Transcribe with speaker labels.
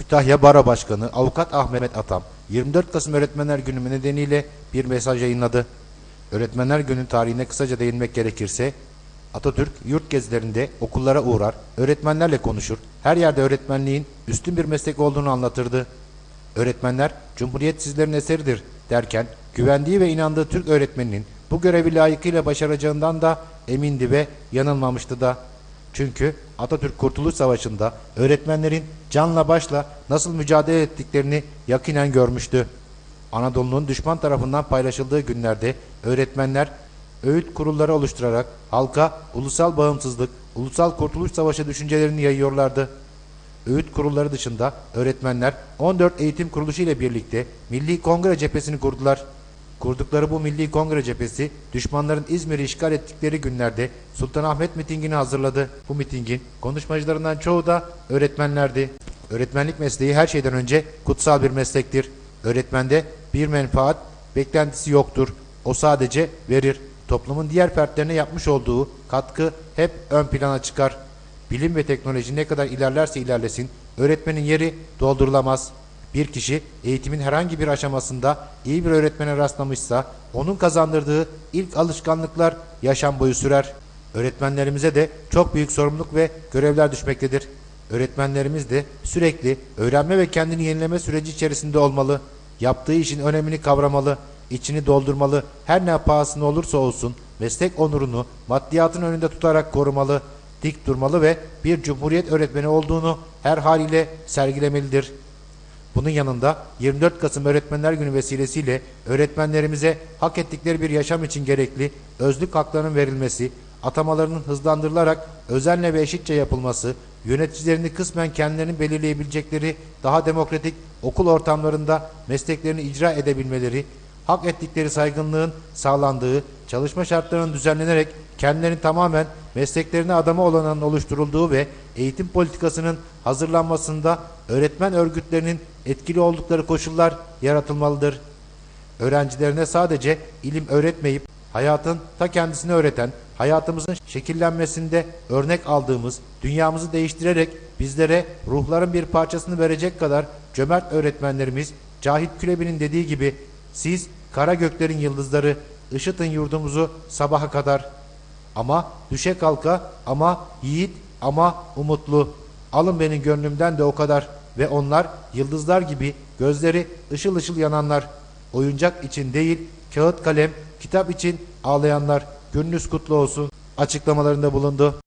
Speaker 1: Kütahya Baro Başkanı Avukat Ahmet Atam 24 Kasım Öğretmenler Günü nedeniyle bir mesaj yayınladı. Öğretmenler Günü tarihine kısaca değinmek gerekirse Atatürk yurt gezilerinde okullara uğrar, öğretmenlerle konuşur, her yerde öğretmenliğin üstün bir meslek olduğunu anlatırdı. Öğretmenler Cumhuriyet sizlerin eseridir derken güvendiği ve inandığı Türk öğretmeninin bu görevi layıkıyla başaracağından da emindi ve yanılmamıştı da. Çünkü Atatürk Kurtuluş Savaşı'nda öğretmenlerin canla başla nasıl mücadele ettiklerini yakinen görmüştü. Anadolu'nun düşman tarafından paylaşıldığı günlerde öğretmenler öğüt kurulları oluşturarak halka ulusal bağımsızlık, ulusal kurtuluş savaşı düşüncelerini yayıyorlardı. Öğüt kurulları dışında öğretmenler 14 eğitim kuruluşu ile birlikte Milli Kongre Cephesini kurdular. Kurdukları bu Milli Kongre Cephesi düşmanların İzmir'i işgal ettikleri günlerde Sultanahmet mitingini hazırladı. Bu mitingin konuşmacılarından çoğu da öğretmenlerdi. Öğretmenlik mesleği her şeyden önce kutsal bir meslektir. Öğretmende bir menfaat beklentisi yoktur. O sadece verir. Toplumun diğer fertlerine yapmış olduğu katkı hep ön plana çıkar. Bilim ve teknoloji ne kadar ilerlerse ilerlesin öğretmenin yeri doldurulamaz. Bir kişi eğitimin herhangi bir aşamasında iyi bir öğretmene rastlamışsa onun kazandırdığı ilk alışkanlıklar yaşam boyu sürer. Öğretmenlerimize de çok büyük sorumluluk ve görevler düşmektedir. Öğretmenlerimiz de sürekli öğrenme ve kendini yenileme süreci içerisinde olmalı. Yaptığı işin önemini kavramalı, içini doldurmalı, her ne pahasına olursa olsun meslek onurunu maddiyatın önünde tutarak korumalı, dik durmalı ve bir cumhuriyet öğretmeni olduğunu her haliyle sergilemelidir. Bunun yanında 24 Kasım Öğretmenler Günü vesilesiyle öğretmenlerimize hak ettikleri bir yaşam için gerekli özlük haklarının verilmesi, atamalarının hızlandırılarak özenle ve eşitçe yapılması, yöneticilerini kısmen kendilerinin belirleyebilecekleri daha demokratik okul ortamlarında mesleklerini icra edebilmeleri, hak ettikleri saygınlığın sağlandığı, çalışma şartlarının düzenlenerek kendilerini tamamen mesleklerine adama olanın oluşturulduğu ve eğitim politikasının hazırlanmasında öğretmen örgütlerinin etkili oldukları koşullar yaratılmalıdır. Öğrencilerine sadece ilim öğretmeyip hayatın ta kendisini öğreten, hayatımızın şekillenmesinde örnek aldığımız, dünyamızı değiştirerek bizlere ruhların bir parçasını verecek kadar cömert öğretmenlerimiz Cahit Külebi'nin dediği gibi siz kara göklerin yıldızları ışıtın yurdumuzu sabaha kadar. Ama düşe kalka ama yiğit ama umutlu. Alın benim gönlümden de o kadar. Ve onlar yıldızlar gibi gözleri ışıl ışıl yananlar. Oyuncak için değil kağıt kalem kitap için ağlayanlar. Gününüz kutlu olsun açıklamalarında bulundu.